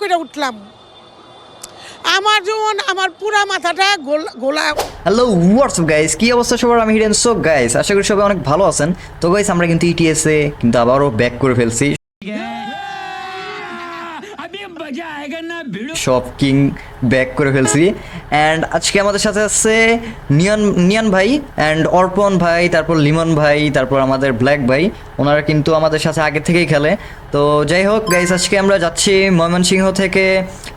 করে উঠলাম। আমার যেমন আমার পুরা মাথাটা গোলা হ্যালো হোয়াটসঅ্যাপ গাইস কি অবস্থা সবার? আমি হিডেন সো গাইস আশা করি সবাই অনেক ভালো আছেন। তো গাইস আমরা কিন্তু ইটিএসে কিন্তু আবারও ব্যাক করে ফেলছি। সব কিং ব্যাক করে ফেলছি। অ্যান্ড আজকে আমাদের সাথে আছে নিয়ন নিয়ন ভাই অ্যান্ড অর্পণ ভাই, তারপর লিমন ভাই, তারপর আমাদের ব্ল্যাক ভাই। ওনারা কিন্তু আমাদের সাথে আগে থেকেই খেলে। তো যাই হোক গাইস আজকে আমরা যাচ্ছি ময়মনসিংহ থেকে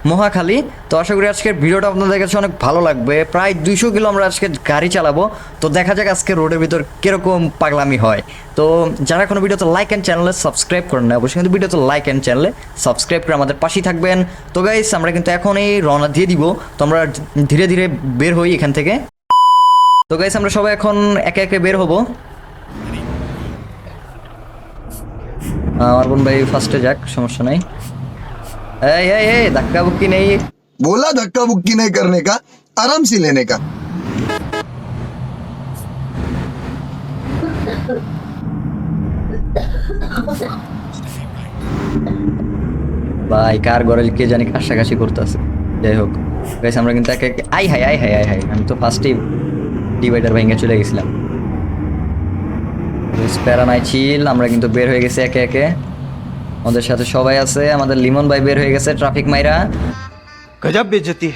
মহাখালী। তো আশা করি আজকের ভিডিওটা আপনাদের কাছে অনেক ভালো লাগবে। প্রায় দুইশো কিলো আমরা আজকে গাড়ি চালাবো। তো দেখা যাক আজকে রোডের ভিতর কীরকম পাগলামি হয়। তো যারা কোনো ভিডিওতে লাইক অ্যান্ড চ্যানেলে সাবস্ক্রাইব করেন না অবশ্যই কিন্তু ভিডিওতে লাইক অ্যান্ড চ্যানেলে সাবস্ক্রাইব করে আমাদের পাশেই থাকবেন। তো গাইস আমরা কিন্তু এখনই রওনা দিয়ে দিব। তো আমরা ধীরে ধীরে বের হই এখান থেকে। তো গাইস আমরা সবাই এখন একে একে বের হব। অর্পণ ভাই ফার্স্টে যাক সমস্যা নাই এই এই এই ধাক্কা বুক্কি নেই बोला धक्का बुक्की नहीं करने का आराम से लेने का ভাই কার ঘরে কে জানি কাশাকাশি করতেছে যাই হোক গাইস আমরা কিন্তু একে একে আই হাই আই হাই আই হাই আমি তো ফার্স্টেই ডিভাইডার ভেঙে চলে গেছিলাম প্যারা নাই চিল। আমরা কিন্তু বের হয়ে গেছি একে একে। আমাদের সাথে সবাই আছে। আমাদের লিমন ভাই বের হয়ে গেছে ট্রাফিক মাইরা। গজব বেজতি।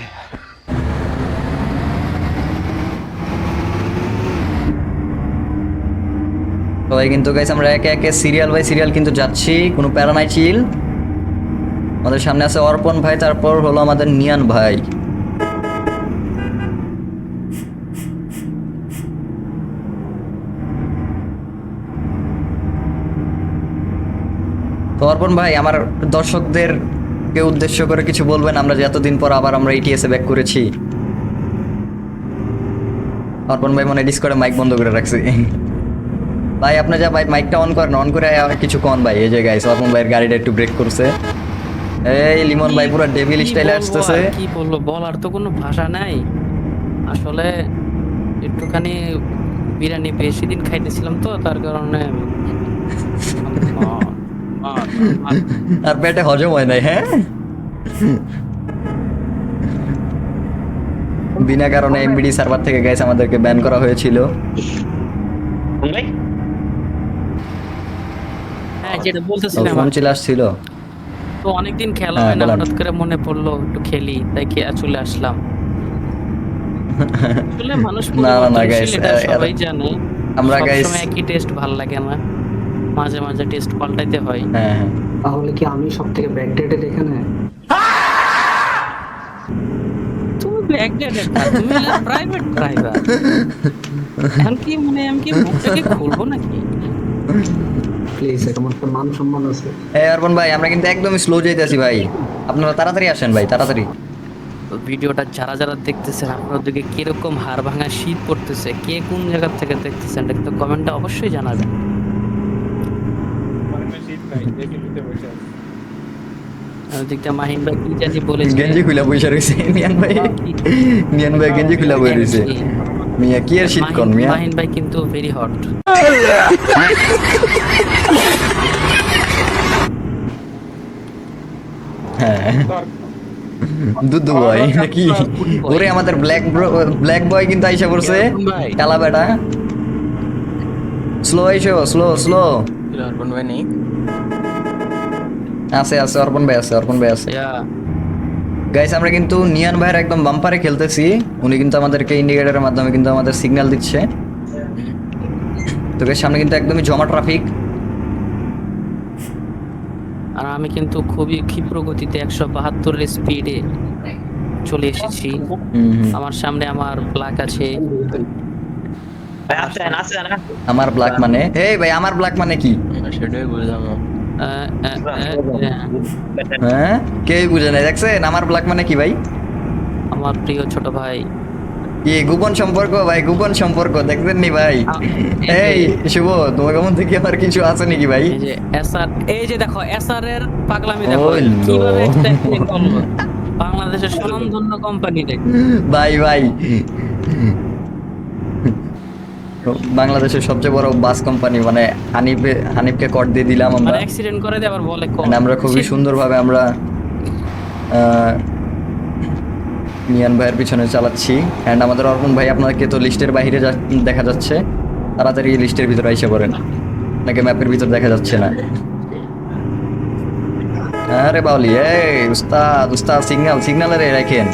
সবাই কিন্তু গাইছে আমরা একে একে সিরিয়াল বাই সিরিয়াল কিন্তু যাচ্ছি। কোনো প্যারা নাই চিল। আমাদের সামনে আছে অর্পণ ভাই তারপর হলো আমাদের নিয়ান ভাই। তো অর্পণ ভাই আমার দর্শকদের কে উদ্দেশ্য করে কিছু বলবেন? আমরা যে এতদিন পর আবার আমরা ইটিএসে ব্যাক করেছি। অর্পণ ভাই মনে ডিস করে মাইক বন্ধ করে রাখছি। ভাই আপনি যা ভাই মাইকটা অন করেন অন করে আর কিছু কন ভাই। এই যে গাইস অর্পণ ভাইয়ের গাড়িটা একটু ব্রেক করছে। এই লিমন ভাই পুরো ডেভিল স্টাইলে আসতেছে। কি বলব? বলার তো কোনো ভাষা নাই। আসলে একটুখানি বিরিয়ানি বেশি দিন খাইতেছিলাম তো তার কারণে আর পেটে হজম হয় নাই হ্যাঁ? বিনা কারণে এমবিডি সার্ভার থেকে গাইস আমাদেরকে ব্যান করা হয়েছিল। হ্যাঁ যেটা বলতেছিলাম ফোন চলে আসছিল। তো অনেকদিন খেলা হ্যাঁ, হয় না হঠাৎ করে মনে পড়ল একটু খেলি তাই কে চলে আসলাম। আসলে মানুষ না, সবাই জানে। আমরা সবসময় একই টেস্ট ভালো লাগে না। মাঝে মাঝে টেস্ট পাল্টাইতে হয়। হ্যাঁ হ্যাঁ। তাহলে কি আমি সব থেকে ব্যাকডেটেড এখানে? তুমি ব্যাকডেটেড তুমি প্রাইভেট ড্রাইভার এখন কি মানে আমি কি মুখটাকে খুলবো নাকি? প্লিজ এটা আমার মান সম্মান আছে। এই অর্পণ ভাই আমরা কিন্তু একদমই স্লো যাইতেছি ভাই। আপনারা তাড়াতাড়ি আসেন ভাই তাড়াতাড়ি। তো ভিডিওটা যারা যারা দেখতেছেন আপনার দিকে কীরকম হাড় ভাঙা শীত পড়তেছে কে কোন জায়গা থেকে দেখতেছেন এটা কিন্তু কমেন্টে অবশ্যই জানাবেন। মাহিন ভাই কি জানি বলেছে। গেঞ্জি খুলে বসে রয়েছে নিয়ান ভাই। নিয়ান ভাই গেঞ্জি খুলে বসে রয়েছে মিয়া কি আর শীত কন মিয়া? মাহিন ভাই কিন্তু ভেরি হট হ্যাঁ। দুদু বয় নাকি? ওরে আমাদের ব্ল্যাক ব্ল্যাক বয় কিন্তু আইসা পড়ছে। কালা বেটা। স্লো আইসো স্লো স্লো আছে আছে অর্পণ ভাই আছে অর্পণ ভাই আছে। গাইস আমরা কিন্তু নিয়ান ভাইয়ের একদম বাম্পারে খেলতেছি। উনি কিন্তু আমাদেরকে ইন্ডিকেটরের মাধ্যমে কিন্তু আমাদের সিগন্যাল দিচ্ছে। তো সামনে কিন্তু একদমই জমা ট্রাফিক আর আমি কিন্তু খুবই ক্ষিপ্র গতিতে একশো বাহাত্তরের স্পিডে চলে এসেছি। আমার সামনে আমার ব্ল্যাক আছে। আমার ব্ল্যাক মানে? এই ভাই আমার ব্ল্যাক মানে কি? হ্যাঁ? কেউ বুঝে নাই। দেখছেন? আমার ব্ল্যাক মানে কি ভাই? আমার প্রিয় ছোট ভাই। কি গোপন সম্পর্ক? ভাই গোপন সম্পর্ক দেখবেন নি ভাই? এই শুভ তোমার মধ্যে কি আমার কিছু আছে নাকি ভাই? এই যে এসআর এই যে দেখো এসআর এর পাগলামি দেখো। কীভাবে বাংলাদেশের স্বনামধন্য কোম্পানি ভাই ভাই। বাংলাদেশের সবচেয়ে বড় বাস কোম্পানি মানে হানিফে হানিফকে কট দিয়ে দিলাম আমরা। মানে অ্যাক্সিডেন্ট করে দিয়ে আবার বলে মানে আমরা খুবই সুন্দরভাবে আমরা মিয়ান ভাইয়ের পিছনে চালাচ্ছি। অ্যান্ড আমাদের অর্পণ ভাই আপনাকে তো লিস্টের বাইরে দেখা যাচ্ছে। তাড়াতাড়ি লিস্টের ভিতরে এসে পড়েন। নাকি ম্যাপের ভিতর দেখা যাচ্ছে না? আরে বাউলি এই উস্তাদ উস্তাদ সিগন্যাল সিগন্যালে রাখেন।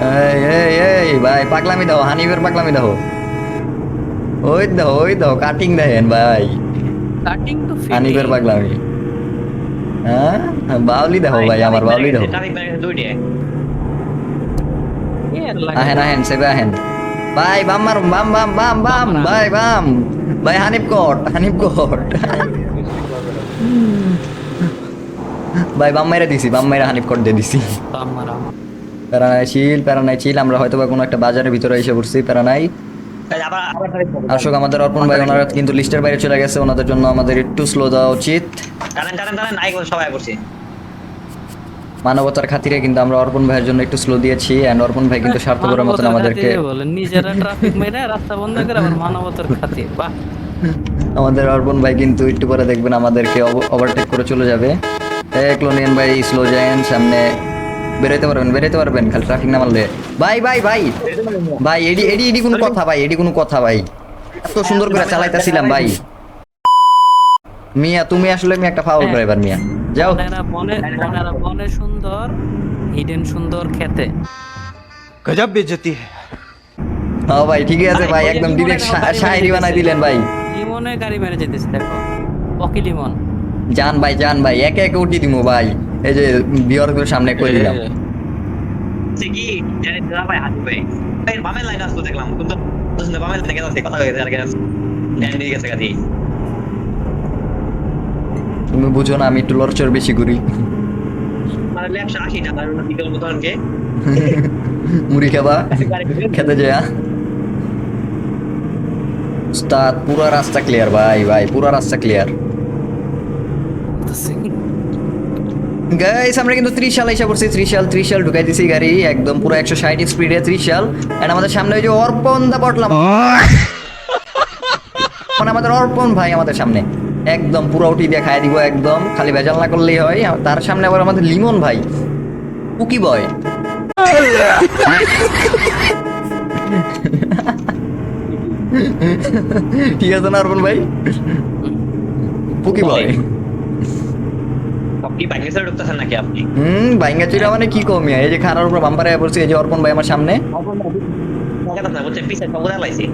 এই এই ভাই পাগলামি দাও হানিফের পাগলামি দাও। ওই দাও ওই দাও কাটিং দেখেন ভাই। কাটিং টু হানিফের পাগলামি। হ্যাঁ? বাউলি দেখো ভাই আমার বাউলি দেখো আহেন আহেন সেবে আহেন। ভাই বাম মারুম বাম বাম বাম বাম ভাই বাম। ভাই হানিফ কোট হানিফ কোট ভাই বাম মাইরা দিছি বাম মাইরা হানিফ কোট দিয়ে দিছি। প্যারা নাই চিল প্যারা নাই চিল আমরা হয়তো বা কোনো একটা বাজারের ভিতরে এসে পড়ছি প্যারা নাই আসুক আমাদের অর্পণ ভাই ওনারা কিন্তু লিস্টের বাইরে চলে গেছে ওনাদের জন্য আমাদের একটু স্লো দেওয়া উচিত। মানবতার খাতিরে কিন্তু আমরা অর্পণ ভাইয়ের জন্য একটু স্লো দিয়েছি এন্ড অর্পণ ভাই কিন্তু স্বার্থপরের মতন আমাদেরকে নিজেরা ট্রাফিক মেরে রাস্তা বন্ধ করে আবার মানবতার খাতির বাহ। আমাদের অর্পণ ভাই কিন্তু একটু পরে দেখবেন আমাদেরকে ওভারটেক করে চলে যাবে। এক লোনিয়ান ভাই স্লো যায়েন সামনে বেরোতে পারবেন বেরোতে পারবেন খালি ট্রাফিক না মারলে ভাই ভাই ভাই ভাই এডি এডি এডি কোনো কথা ভাই এডি কোনো কথা ভাই। এত সুন্দর করে চালাইতেছিলাম ভাই। মিয়া তুমি আসলে আমি একটা ফাউল ড্রাইভার মিয়া। যাও। বনে বনে সুন্দর হিডেন সুন্দর খেতে। গজব বেজতি হ্যাঁ ভাই ঠিকই আছে ভাই একদম ডিরেক্ট শায়রি বানাই দিলেন ভাই। লিমনে গাড়ি মেরে যেতেছে দেখো। পকি লিমন জান ভাই জান ভাই এক এক উঠিয়ে দিমু ভাই। এই যে বিয়ারগুলোর সামনে কই দিলাম। সে কি? জানি দাদা ভাই হাত ভাই এই বামের লাইন আসতো দেখলাম। কিন্তু তো বামের লাইনে গেছে কথা হয়ে গেছে আর গেছে ল্যান্ড দিয়ে গেছে গাড়ি তুমি বুঝো না আমি একটু লড়চড় বেশি করি। মানে একশো আশি টাকা বিকেল মতো আনকে। মুড়ি খাবা? খেতে যা উস্তাদ পুরো রাস্তা ক্লিয়ার ভাই ভাই পুরো রাস্তা ক্লিয়ার গাইস আমরা কিন্তু ত্রিশাল এসে পড়ছি। ত্রিশাল ত্রিশাল ঢুকাই দিছি গাড়ি। একদম পুরো একশো ষাট স্পিডে ত্রিশাল। এন্ড আমাদের সামনে ওই যে অর্পণ দা পটলাম। মানে আমাদের অর্পণ ভাই আমাদের সামনে। একদম পুরো উঠি দিয়ে খাই দিব একদম। খালি ভেজাল না করলেই হয়। তার সামনে আবার আমাদের লিমন ভাই। কুকি বয় ঠিক আছে না অর্পণ ভাই? পুকি বয় আপনি বাইক ঢুকতেছেন নাকি আপনি? হুম বাইঙ্গা মানে কি কমিয়া এই যে খারার উপর বাম্পারে পড়ছে এই যে অর্পণ ভাই আমার সামনে।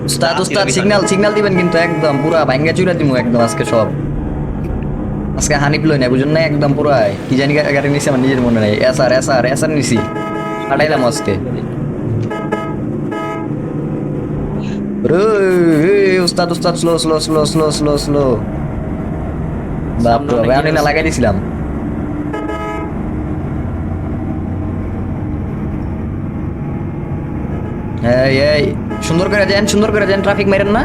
উস্তাদ উস্তাদ সিগন্যাল সিগন্যাল দিবেন কিন্তু একদম পুরা বাইঙ্গা চুরা দিমু একদম আজকে সব। আজকে হানিফ লই না বুঝুন না একদম পুরা কি জানি গাড়ি নিছি আমার নিজের মনে নাই। এসআর এসআর এসআর নিছি। হাঁটাইলাম আজকে। উস্তাদ উস্তাদ slow slow slow slow slow slow বাপ, আমি না লাগাই দিছিলাম। এই এই সুন্দর করে যান সুন্দর করে যান ট্রাফিক মেরেন না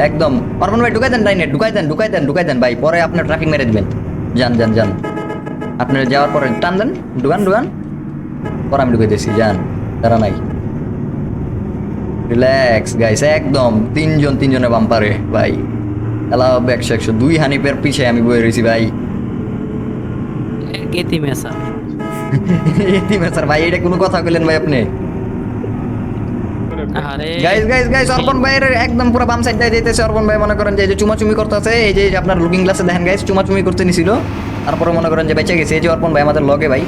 একদম অর্পণ ভাই ঢুকাই দেন লাইনে ঢুকাই দেন ঢুকাই দেন ঢুকাই দেন ভাই পরে আপনার ট্রাফিক মেরে দিবেন যান যান যান আপনার যাওয়ার পরে টান দেন ঢুকান ঢুকান পরে আমি ঢুকাই দিয়েছি যান তারা নাই রিল্যাক্স গাইস একদম তিনজন তিনজনের বাম্পারে ভাই এলা হবে একশো একশো দুই হানিপের পিছে আমি বয়ে রয়েছি ভাই গেতি মেসা এতিম স্যার ভাই এটা কোনো কথা কইলেন ভাই আপনি গাইস গাইস গাইস অর্পণ ভাইয়ের একদম পুরো বাম সাইড দিয়ে অর্পণ ভাই মনে করেন যে এই যে চুমাচুমি করতেছে এই যে আপনার লুকিং গ্লাসে দেখেন গাইস চুমাচুমি করতে নিছিল। তারপরে মনে করেন যে বেঁচে গেছে। এই যে অর্পণ ভাই আমাদের লগে ভাই।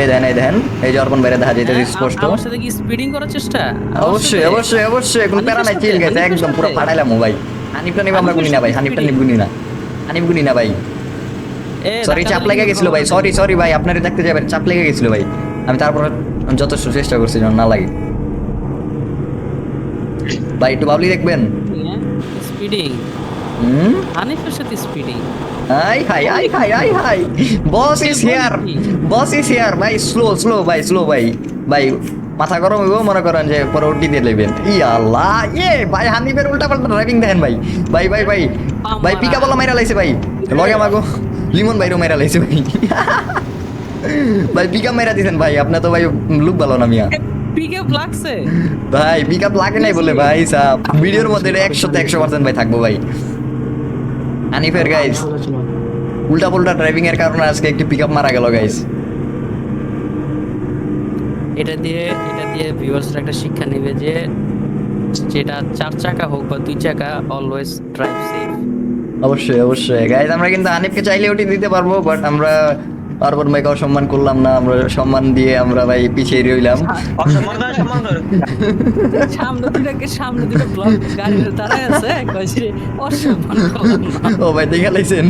এই দেখেন এই দেখেন এই যে অর্পণ দেখা যেতেছে স্পষ্ট। আমার সাথে কি স্পিডিং করার চেষ্টা? অবশ্যই অবশ্যই অবশ্যই কোনো প্যারা নাই চিল গেছে একদম পুরো ফাটাইলাম ভাই। হানিফটা নিব আমরা গুনি না ভাই হানিফটা নিব গুনি না। হানিফ গুনি না ভাই। সরি চাপ লেগে গেছিল ভাই। সরি সরি ভাই আপনারই দেখতে যাবেন চাপ লেগে গেছিল ভাই। আমি তারপর যথেষ্ট চেষ্টা করছি যেন না লাগে। ভাই একটু বাবলি দেখবেন। স্পিডিং হুম? হানিফের সাথে স্পিডিং হাই হাই হাই হাই হাই high. Boss is here boss is here ভাই স্লো স্লো ভাই স্লো ভাই। ভাই মাথা গরম হইব মনে করেন যে পরে উল্টি দিয়ে নেবেন ই আল্লাহ এ ভাই হানিফের উল্টা পাল্টা ড্রাইভিং দেখেন ভাই। ভাই ভাই ভাই ভাই পিকা বলা মাইরা লাইছে ভাই। লগে মাগো লিমন ভাইরও মাইরা লাইছে ভাই। ভাই পিকা মাইরা দিছেন ভাই আপনি তো ভাই লুক ভালো না মিয়া। পিকআপ লাগছে ভাই পিক আপ লাগে নাই বলে ভাই সাহ ভিডিওর মধ্যে এটা একশোতে একশো পার্সেন্ট ভাই থাকব ভাই। হানিফের গাইস উল্টা পুল্টা ড্রাইভিং এর কারণে আজকে একটি পিকআপ মারা গেল গাইস এটা দিয়ে এটা দিয়ে ভিউয়ার্সরা একটা শিক্ষা নেবে যে যেটা চার চাকা হোক বা দুই চাকা অলওয়েজ ড্রাইভ সেফ অবশ্যই অবশ্যই। গাইস আমরা কিন্তু আনিফকে চাইলে ওটি দিতে পারব বাট আমরা অর্পণ ভাইকে অসম্মান করলাম না আমরা সম্মান দিয়ে আমরা ভাই পিছিয়ে রইলাম। অসম্মান করে সম্মান সামনে দুটাকে সামনে দুটো ব্লক গাড়ির দাঁড়ায় আছে কইছে অসম্মান ও ভাই দেখে লাইছেন?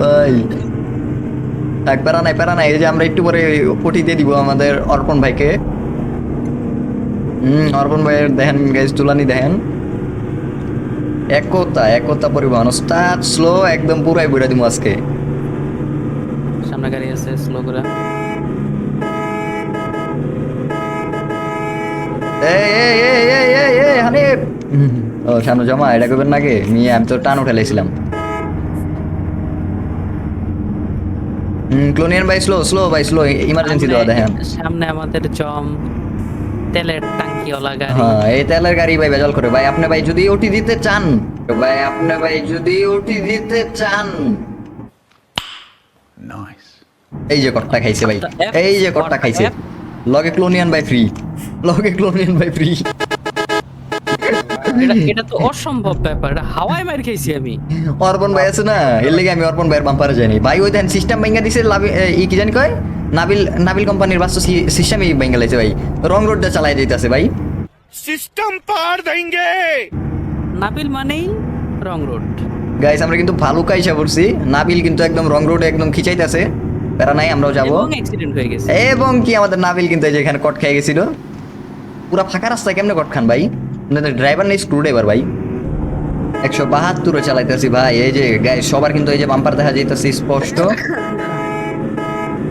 ভাই এক প্যারা নাই প্যারা নাই এই যে আমরা একটু পরে ওটি দিয়ে দিব আমাদের অর্পণ ভাইকে। হুম অর্পণ ভাইয়ের দেখেন গাইজ তুলানি দেখেন। একতা একতা পরিবহন। স্টার্ট স্লো একদম পুরাই বইরা দিব আজকে। সামনে গাড়ি আছে স্লো করে। ও জমা এটা করবেন নাকি নিয়ে আমি তো টান উঠে লাইছিলাম। হুম ক্লোনিয়ান ভাই স্লো স্লো ভাই স্লো ইমার্জেন্সি দেওয়া দেখেন। সামনে আমাদের জম তেলের টাঙ্কিওয়ালা গাড়ি। হ্যাঁ এই তেলের গাড়ি ভাই বেজাল করে। ভাই আপনি ভাই যদি ওটি দিতে চান ভাই আপনি ভাই যদি ওটি দিতে চান। এই যে কটটা খাইছে ভাই এই যে কটটা খাইছে। লগে ক্লোনিয়ান ভাই ফ্রি লগে ক্লোনিয়ান ভাই ফ্রি এটা এটা তো অসম্ভব ব্যাপার। হাওয়ায় মার খেয়েছি আমি। অর্পণ ভাই আছে না? এর লেগে আমি অর্পণ ভাইয়ের বাম্পারে যাইনি। ভাই ওই দেন সিস্টেম ভেঙে দিছে ই কি জানি কয়? নাবিল নাবিল কোম্পানির বাস্তু সিস্টেমই ভেঙে লাইছে ভাই। রং রোডটা চালাই যাইতেছে ভাই। নাবিল মানেই রং রোড গাইস আমরা কিন্তু ভালো নাবিল কিন্তু একদম রং রোডে একদম খিচাইতেছে। প্যারা নাই আমরাও যাব। এবং হয়ে গেছে। এবং কি আমাদের নাবিল কিন্তু এই এখানে কট খেয়ে গেছিল। পুরা ফাঁকা রাস্তায় কেমনে কট খান ভাই? ড্রাইভার নেই স্ক্রু ড্রাইভার ভাই। একশো বাহাত্তরে চালাইতেছি ভাই এই যে গাই সবার কিন্তু এই যে বাম্পার দেখা যাইতেছে স্পষ্ট।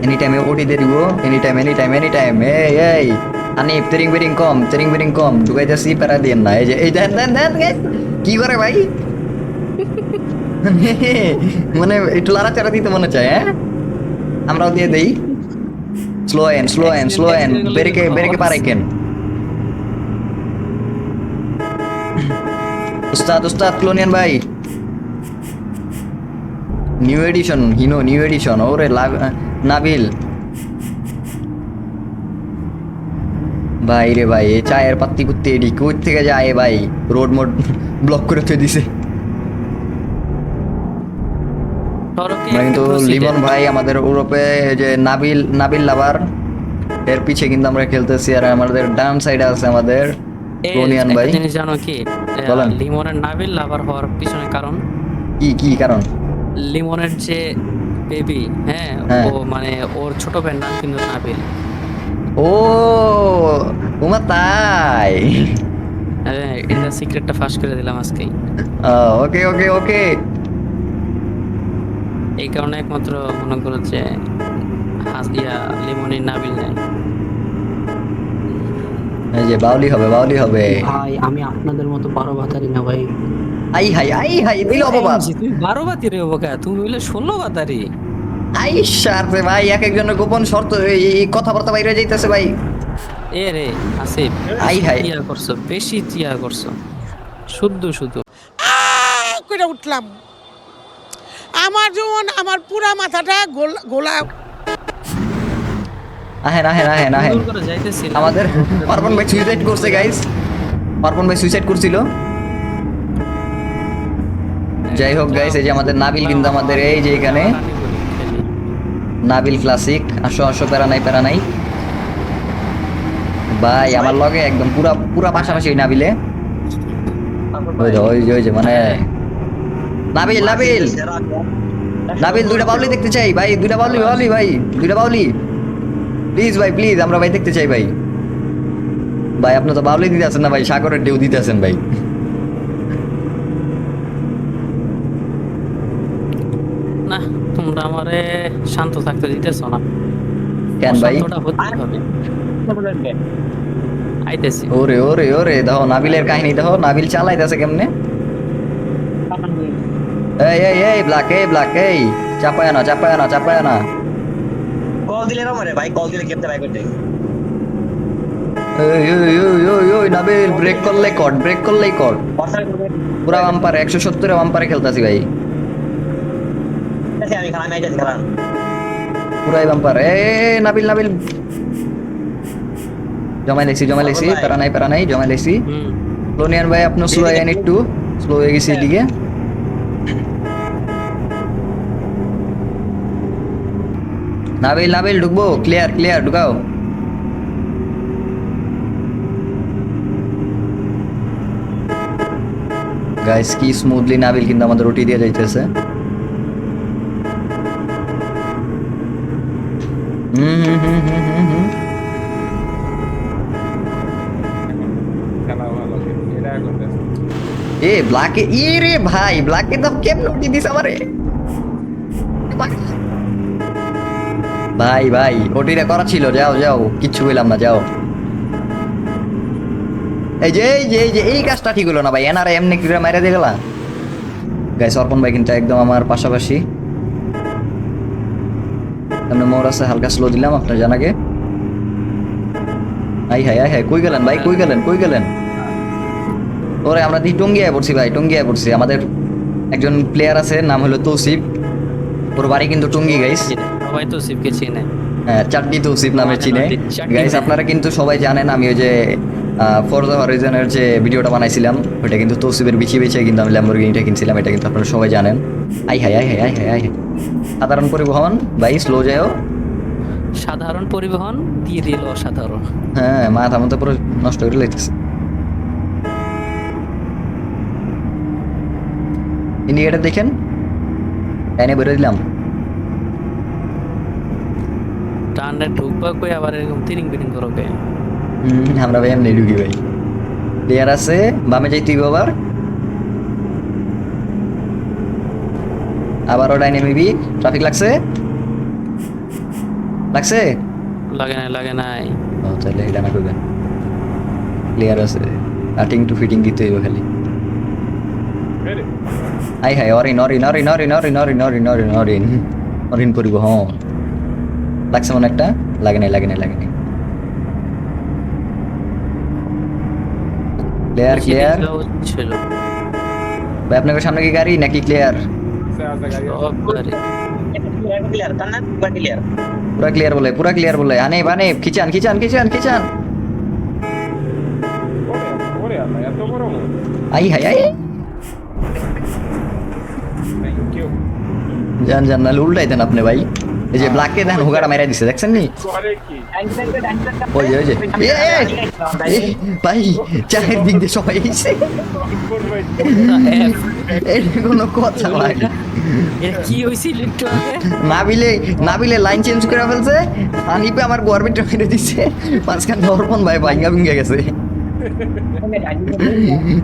এনি টাইমে ওটি দিয়ে দিব any time any time any time এই এই। আনি তেরিং বেরিং কম তেরিং বেরিং কম ঢুকাইতেছি প্যারা দিয়ে না এই যে এই দেন দেন দেন। কি করে ভাই? মানে একটু লাড়াচাড়া দিতে মনে চায় হ্যাঁ? আমরাও দিয়ে দেই। স্লো এন স্লো এন স্লো এন বেরেকে বেরেকে পারাইকেন উস্তাদ উস্তাদ ক্লোনিয়ান ভাই। New edition Hino new edition ওরে নাবিল। ভাই রে ভাই এই চায়ের পাত্তি কুত্তি এডি কই থেকে যায় ভাই? রোড মোড ব্লক করে থয়ে দিছে। কিন্তু। লিমন ভাই আমাদের ইউরোপে যে নাবিল নাবিল লাভার এর পিছে কিন্তু আমরা খেলতেছি আর আমাদের ডান সাইডে আছে আমাদের একটা ভাই? জিনিস জানো কি? লিমনের নাবিল লাভার হওয়ার পিছনে কারণ? কি কি কারণ? লিমনের যে বেবি হ্যাঁ হ্যাঁ। ও মানে ওর ছোট ভাইয়ের নাম কিন্তু নাবিল ও উমা তাই। এটা সিক্রেটটা ফাঁস করে দিলাম আজকেই। ওকে ওকে ওকে এই কারণে একমাত্র মনে করো যে হাস- ইয়া লিমনের নাবিল নেই এই যে বাউলি হবে বাউলি হবে। ভাই আমি আপনাদের মতো বারো ভাতারি না ভাই। আই হাই আই হাই দিল অপবাদ। তুমি বারো তুমি হইলে ষোলো বাতারি। আই ভাই এক একজনের গোপন শর্ত এই এই কথাবার্তা বাইরে যাইতেছে ভাই। এ রে আসিফ আই হাই। টিয়া করছ বেশি টিয়া করছ। শুদ্ধ শুদ্ধ। করে উঠলাম। আমার যেমন আমার পুরা মাথাটা গোল- গোলা আহেন আহেন আহেন আহেন আমাদের অর্পণ ভাই সুইসাইড করছে গাইস অর্পণ ভাই সুইসাইড করছিল। যাই হোক গাইস এই যে আমাদের নাবিল কিন্তু আমাদের এই যে এখানে। নাবিল ক্লাসিক আসো আসো প্যারা নাই প্যারা নাই। ভাই আমার লগে একদম পুরা পুরা পাশাপাশি নাবিলে। ওই যে ওই যে ওই যে মানে নাবিল নাবিল। নাবিল দুইটা বাউলি দেখতে চাই। ভাই দুইটা বাউলি বাউলি ভাই। দুইটা বাউলি। প্লিজ ভাই প্লিজ আমরা ভাই দেখতে চাই ভাই। ভাই আপনি তো বাউলি দিতে আছেন না ভাই সাগরের ঢেউ দিতে আছেন ভাই। না তোমরা আমারে শান্ত থাকতে দিতেছ না। কেন ভাই? শান্তটা হতে হবে আইতেছি। ওরে ওরে ওরে দেখো নাবিলের কাহিনী দেখো নাবিল চালাইতেছে কেমনে? এই এই এই ব্ল্যাক এই ব্ল্যাক এই চাপায় না চাপায় না চাপায় না কল দিলে না মরে ভাই কল দিলে কেমতে ভাই করতে ওই ওই ওই ওই ওই নাবিল ব্রেক করলে কট ব্রেক করলেই কট পুরা বাম্পারে একশো সত্তরে বাম্পারে খেলতাছি ভাই। পুরাই বাম্পার এ নাবিল লেছি। প্যারা নাই প্যারা নাই জমাই লেছি। হুম। ক্লোনিয়ান ভাই আপনার স্লো এন একটু স্লো হয়ে গেছে এদিকে। নাবিল নাবিল ঢুকবো ক্লিয়ার ক্লিয়ার ঢুকাও গাইস কি স্মুথলি নাবিল কিন্তু আমাদের রুটি দিয়ে যাইতেছে এ ব্ল্যাকে ই রে ভাই ব্ল্যাকে তো কেমন উঠি দিস আমারে ভাই ভাই ওটিটা করা ছিল, যাও যাও, কিচ্ছু বললাম না, যাও। এই যে এই যে এই যে, এই কাজটা ঠিক হলো না ভাই, এনারা এমনি করে মাইরা দিয়ে গেলা? গাইস অর্পণ ভাই কিন্তু একদম আমার পাশাপাশি। এমনি মোর আছে, হালকা স্লো দিলাম, আপনার জানাকে আই হাই আই হাই কই গেলেন ভাই, কই গেলেন কই গেলেন? ওরে, আমরা দি টঙ্গিয়ায় পড়ছি ভাই, টঙ্গিয়ায় পড়ছি। আমাদের একজন প্লেয়ার আছে, নাম হলো তৌসিফ। ওর বাড়ি কিন্তু টঙ্গি গাইস। সবাই তো শিবকে চিনে। হ্যাঁ চাটনি তৌসিফ নামে চিনে। গাইস আপনারা কিন্তু সবাই জানেন আমি ওই যে ফর দ্য হরিজনের যে ভিডিওটা বানাইছিলাম ওটা কিন্তু বিছিয়ে বিছিয়ে কিন্তু আমি ল্যাম্বরগিনিটা কিনছিলাম এটা কিন্তু আপনারা সবাই জানেন। আই হাই আই হাই আই হাই আই সাধারণ পরিবহন ভাই স্লো সাধারণ পরিবহন দিয়ে দিল অসাধারণ। হ্যাঁ মাথা মতো পুরো নষ্ট করে ইন্ডিকেটার দেখেন। এনে বেরো দিলাম। টানে ঢুকবা কই আবার এরকম তিরিং বিরিং করো কে হুম, আমরা ভাই এমনি ঢুকি ভাই প্লেয়ার আছে বামে যাই তুই আবার আবারও ডাইনে মিবি ট্রাফিক লাগছে লাগছে লাগে নাই লাগে নাই ও তাহলে এটা না করবেন প্লেয়ার আছে কাটিং টু ফিটিং দিতে হইব খালি আই হাই অরিন অরিন অরিন অরিন অরিন অরিন অরিন অরিন অরিন অরিন পরিবহন লাগছে মনে একটা? লাগে নাই লাগে নাই লাগে নাই ক্লিয়ার ক্লিয়ার ভাই আপনাদের সামনে কি গাড়ি নাকি ক্লিয়ার পুরা ক্লিয়ার বলে পুরা ক্লিয়ার বলে। আনে বানে খিচান খিচান খিচান খিচান। আই হাই আই। জান জান নাহলে উল্টাই দেন আপনি ভাই। এই যে ব্ল্যাককে দেন হুগাটা মেরা দিছে দেখছেন নি? ওই যে ওই যে। ভাই চায়ের দিক দিয়ে সবাই এসে। এটা কোনো কথা এটা কি একটু আগে? নাবিলে নাবিলে লাইন চেঞ্জ করে ফেলছে। হানিপে আমার গভর্নমেন্ট মেরে দিচ্ছে মাঝখানে অর্পণ ভাই ভাঙ্গা ভেঙে গেছে।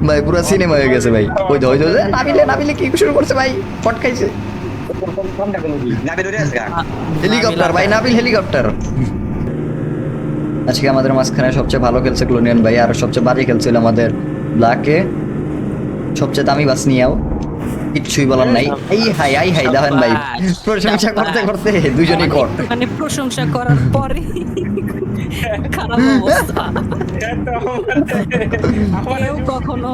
ভাই পুরো সিনেমা হয়ে গেছে ভাই। ওই ওই তো নাবিলে নাবিলে কি শুরু করছে ভাই? গা। আজকে আমাদের মাঝখানে সবচেয়ে ভালো খেলছে ক্লোনিয়ান ভাই, আর সবচেয়ে বাজে খেলছিল আমাদের ব্ল্যাকে সবচেয়ে দামি বাস নিয়েও। বলার নাই। এই হাই আই হাই ভাই। প্রশংসা করতে করতে কর মানে প্রশংসা করার পরে কেউ কখনো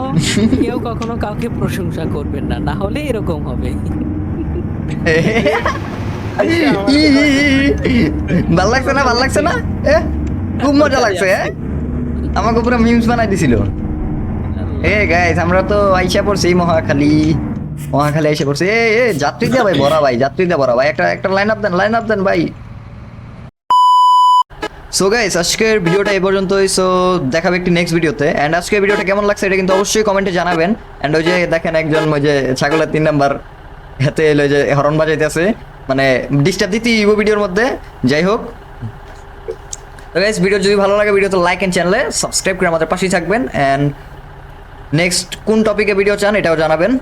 কেউ কখনো কাউকে প্রশংসা করবেন না না হলে এরকম হবে। ভালো লাগছে না, ভালো লাগছে না? এ, খুব মজা লাগছে আমাকে পুরো মিমস বানাই দিছিল। এ গাইস আমরা তো আইসা পড়ছি মহাখালী। মহাখালী আইসা পড়ছি। এ এ, যাত্রী দিয়া ভাই, বড়া ভাই, যাত্রী বড়া ভাই। একটা একটা লাইন আপ দেন লাইন আপ দেন ভাই। সো গাইস আজকের ভিডিওটা এই পর্যন্তই। সো দেখাবে একটি নেক্সট ভিডিওতে অ্যান্ড আজকের ভিডিওটা কেমন লাগছে, এটা কিন্তু অবশ্যই কমেন্টে জানাবেন। অ্যান্ড ওই যে দেখেন একজন ওই যে ছাগলের তিন নাম্বার হাতে এলো যে হরন বাজাইতেছে। মানে ডিস্টার্ব দিতে ইউবো ভিডিওর মধ্যে, যাই হোক। তো গাইস ভিডিও যদি ভালো লাগে ভিডিও তো লাইক এন্ড চ্যানেলে সাবস্ক্রাইব করে আমাদের পাশেই থাকবেন। অ্যান্ড নেক্সট কোন টপিকে ভিডিও চান, এটাও জানাবেন।